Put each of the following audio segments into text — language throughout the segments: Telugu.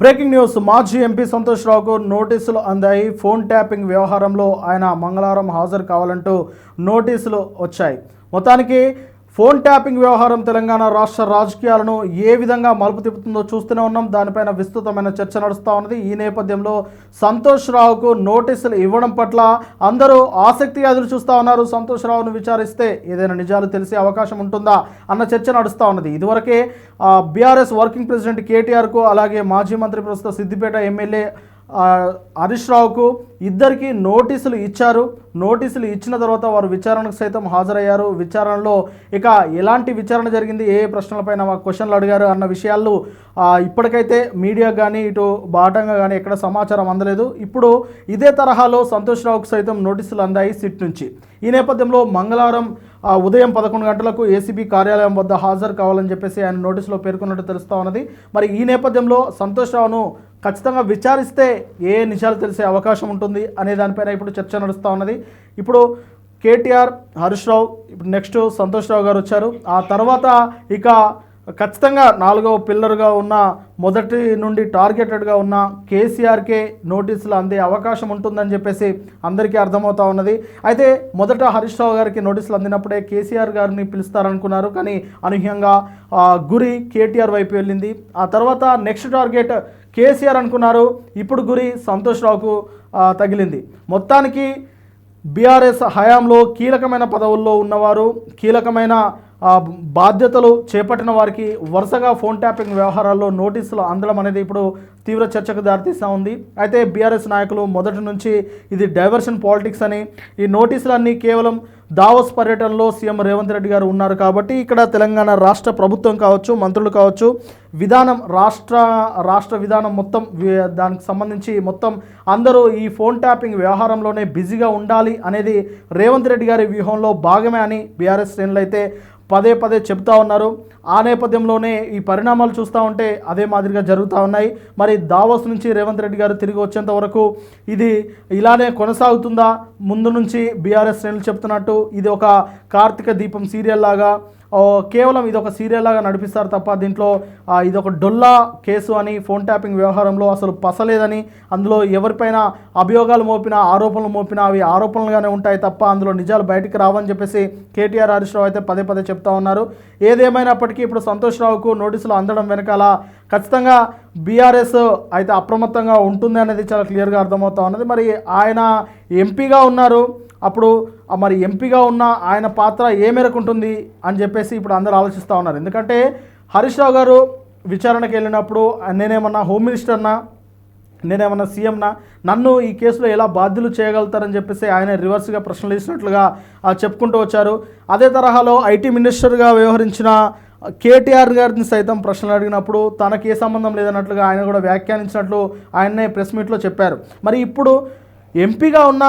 Breaking news. మాజీ ఎంపీ సంతోష్ రావుకు నోటీసులు అందాయి. ఫోన్ ట్యాపింగ్ వ్యవహారంలో ఆయన మంగళవారం హాజరు కావాలంటూ నోటీసులు వచ్చాయి. మొత్తానికి ఫోన్ ట్యాపింగ్ వ్యవహారం తెలంగాణ రాష్ట్ర రాజకీయాలను ఏ విధంగా మలుపు తిప్పుతుందో చూస్తూనే ఉన్నాం. దానిపైన విస్తృతమైన చర్చ నడుస్తూ ఉన్నది. ఈ నేపథ్యంలో సంతోష్ రావుకు నోటీసులు ఇవ్వడం పట్ల అందరూ ఆసక్తిగా ఎదురు చూస్తూ ఉన్నారు. సంతోష్ రావును విచారిస్తే ఏదైనా నిజాలు తెలిసే అవకాశం ఉంటుందా అన్న చర్చ నడుస్తూ ఉన్నది. ఇదివరకే బీఆర్ఎస్ వర్కింగ్ ప్రెసిడెంట్ కేటీఆర్కు అలాగే మాజీ మంత్రి ప్రస్తుత సిద్దిపేట ఎమ్మెల్యే హరీష్ రావుకు ఇద్దరికి నోటీసులు ఇచ్చారు. నోటీసులు ఇచ్చిన తర్వాత వారు విచారణకు సైతం హాజరయ్యారు. విచారణలో ఇక ఎలాంటి విచారణ జరిగింది? ఏ ఏ ప్రశ్నలపైన మా క్వశ్చన్లు అడిగారు అన్న విషయాలు ఇప్పటికైతే మీడియా కానీ ఇటు బాటంగా కానీ ఎక్కడ సమాచారం అందలేదు. ఇప్పుడు ఇదే తరహాలో సంతోష్ రావుకు సైతం నోటీసులు అందాయి సిట్ నుంచి. ఈ నేపథ్యంలో మంగళవారం ఉదయం పదకొండు గంటలకు ఏసీబీ కార్యాలయం వద్ద హాజరు కావాలని చెప్పేసి ఆయన నోటీసులో పేర్కొన్నట్టు తెలుస్తూ ఉన్నది. మరి ఈ నేపథ్యంలో సంతోష్ రావును ఖచ్చితంగా విచారిస్తే ఏ నిజాలు తెలిసే అవకాశం ఉంటుంది అనే దానిపైన ఇప్పుడు చర్చ నడుస్తూ ఉన్నది. ఇప్పుడు కేటీఆర్ హరీష్ రావు ఇప్పుడు నెక్స్ట్ సంతోష్ రావు గారు వచ్చారు. ఆ తర్వాత ఇక ఖచ్చితంగా నాలుగవ పిల్లర్గా ఉన్న మొదటి నుండి టార్గెటెడ్గా ఉన్న కేసీఆర్కే నోటీసులు అందే అవకాశం ఉంటుందని చెప్పేసి అందరికీ అర్థమవుతా ఉన్నది. అయితే మొదట హరీష్ రావు గారికి నోటీసులు అందినప్పుడే కేసీఆర్ గారిని పిలుస్తారనుకున్నారు. కానీ అనూహ్యంగా గురి కేటీఆర్ వైపు వెళ్ళింది. ఆ తర్వాత నెక్స్ట్ టార్గెట్ కేసీఆర్ అనుకున్నారు. ఇప్పుడు గురి సంతోష్ రావుకు తగిలింది. మొత్తానికి బీఆర్ఎస్ హయాంలో కీలకమైన పదవుల్లో ఉన్నవారు కీలకమైన బాధ్యతలు చేపట్టిన వారికి వరుసగా ఫోన్ ట్యాపింగ్ వ్యవహారాల్లో నోటీసులు అందడం అనేది ఇప్పుడు తీవ్ర చర్చకు దారితీస్తూ ఉంది. అయితే బీఆర్ఎస్ నాయకులు మొదటి నుంచి ఇది డైవర్షన్ పాలిటిక్స్ అని ఈ నోటీసులన్నీ కేవలం దావోస్ పర్యటనలో సీఎం రేవంత్ రెడ్డి గారు ఉన్నారు కాబట్టి ఇక్కడ తెలంగాణ రాష్ట్ర ప్రభుత్వం కావచ్చు మంత్రులు కావచ్చు విధానం రాష్ట్ర రాష్ట్ర విధానం మొత్తం దానికి సంబంధించి మొత్తం అందరూ ఈ ఫోన్ ట్యాపింగ్ వ్యవహారంలోనే బిజీగా ఉండాలి అనేది రేవంత్ రెడ్డి గారి వ్యూహంలో భాగమే అని బీఆర్ఎస్ శ్రేణులు అయితే పదే పదే చెప్తా ఉన్నారు. ఆ నేపథ్యంలోనే ఈ పరిణామాలు చూస్తూ ఉంటే అదే మాదిరిగా జరుగుతూ ఉన్నాయి. మరి దావోస్ నుంచి రేవంత్ రెడ్డి గారు తిరిగి వచ్చేంత వరకు ఇది ఇలానే కొనసాగుతుందా? ముందు నుంచి బీఆర్ఎస్ శ్రేణులు చెప్తున్నట్టు ఇది ఒక కార్తీక దీపం సీరియల్ లాగా కేవలం ఇది ఒక సీరియల్ లాగా నడిపిస్తారు తప్ప దీంట్లో ఇదొక ఇది ఒక డొల్లా కేసు అని ఫోన్ ట్యాపింగ్ వ్యవహారంలో అసలు పసలేదని అందులో ఎవరిపైన అభియోగాలు మోపినా ఆరోపణలు మోపినా అవి ఆరోపణలుగానే ఉంటాయి తప్ప అందులో నిజాలు బయటికి రావని చెప్పేసి కేటీఆర్ హరీష్ రావు అయితే పదే పదే చెప్తా ఉన్నారు. ఏదేమైనప్పటికీ ఇప్పుడు సంతోష్ రావుకు నోటీసులు అందడం వెనకాల ఖచ్చితంగా బీఆర్ఎస్ అయితే అప్రమత్తంగా ఉంటుంది అనేది చాలా క్లియర్గా అర్థమవుతా ఉన్నది. మరి ఆయన ఎంపీగా ఉన్నారు. అప్పుడు మరి ఎంపీగా ఉన్న ఆయన పాత్ర ఏ మేరకు ఉంటుంది అని చెప్పేసి ఇప్పుడు అందరూ ఆలోచిస్తూ ఉన్నారు. ఎందుకంటే హరీష్ రావు గారు విచారణకు వెళ్ళినప్పుడు నేనేమన్నా హోమ్ మినిస్టర్నా? నేనేమన్నా సీఎంనా? నన్ను ఈ కేసులో ఎలా బాధ్యులు చేయగలుగుతారని చెప్పేసి ఆయన రివర్స్గా ప్రశ్నలు ఇచ్చినట్లుగా చెప్పుకుంటూ వచ్చారు. అదే తరహాలో ఐటీ మినిస్టర్గా వ్యవహరించిన కేటీఆర్ గారిని సైతం ప్రశ్నలు అడిగినప్పుడు తనకి ఏ సంబంధం లేదన్నట్లుగా ఆయన కూడా వ్యాఖ్యానించినట్లు ఆయన్నే ప్రెస్ మీట్లో చెప్పారు. మరి ఇప్పుడు ఎంపీగా ఉన్న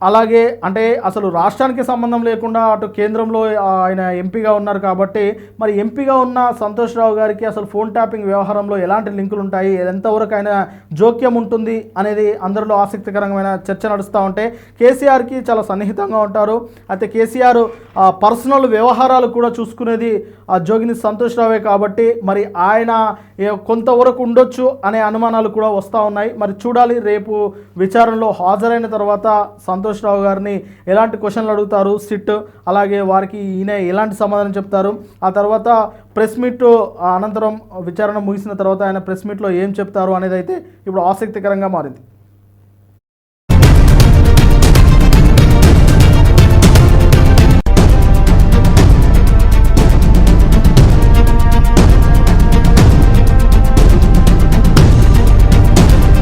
అలాగే అంటే అసలు రాష్ట్రానికి సంబంధం లేకుండా అటు కేంద్రంలో ఆయన ఎంపీగా ఉన్నారు కాబట్టి మరి ఎంపీగా ఉన్న సంతోష్ రావు గారికి అసలు ఫోన్ ట్యాపింగ్ వ్యవహారంలో ఎలాంటి లింకులు ఉంటాయి? ఎంతవరకు ఆయన జోక్యం ఉంటుంది అనేది అందరిలో ఆసక్తికరమైన చర్చ నడుస్తూ ఉంటే కేసీఆర్కి చాలా సన్నిహితంగా ఉంటారు. అయితే కేసీఆర్ ఆ, పర్సనల్ వ్యవహారాలు కూడా చూసుకునేది ఆ జోగిని సంతోష్ రావే కాబట్టి మరి ఆయన ఏ- కొంతవరకు ఉండొచ్చు అనే అనుమానాలు కూడా వస్తూ ఉన్నాయి. మరి చూడాలి రేపు విచారణలో హాజరైన తర్వాత సంతోష్ రావు గారిని ఎలాంటి క్వశ్చన్లు అడుగుతారు? సిట్ అలాగే వారికి ఈయన ఎలాంటి సమాధానం చెప్తారు? ఆ తర్వాత ప్రెస్ మీట్ అనంతరం విచారణ ముగిసిన తర్వాత ఆయన ప్రెస్ మీట్లో ఏం చెప్తారు అనేది అయితే ఇప్పుడు ఆసక్తికరంగా మారింది.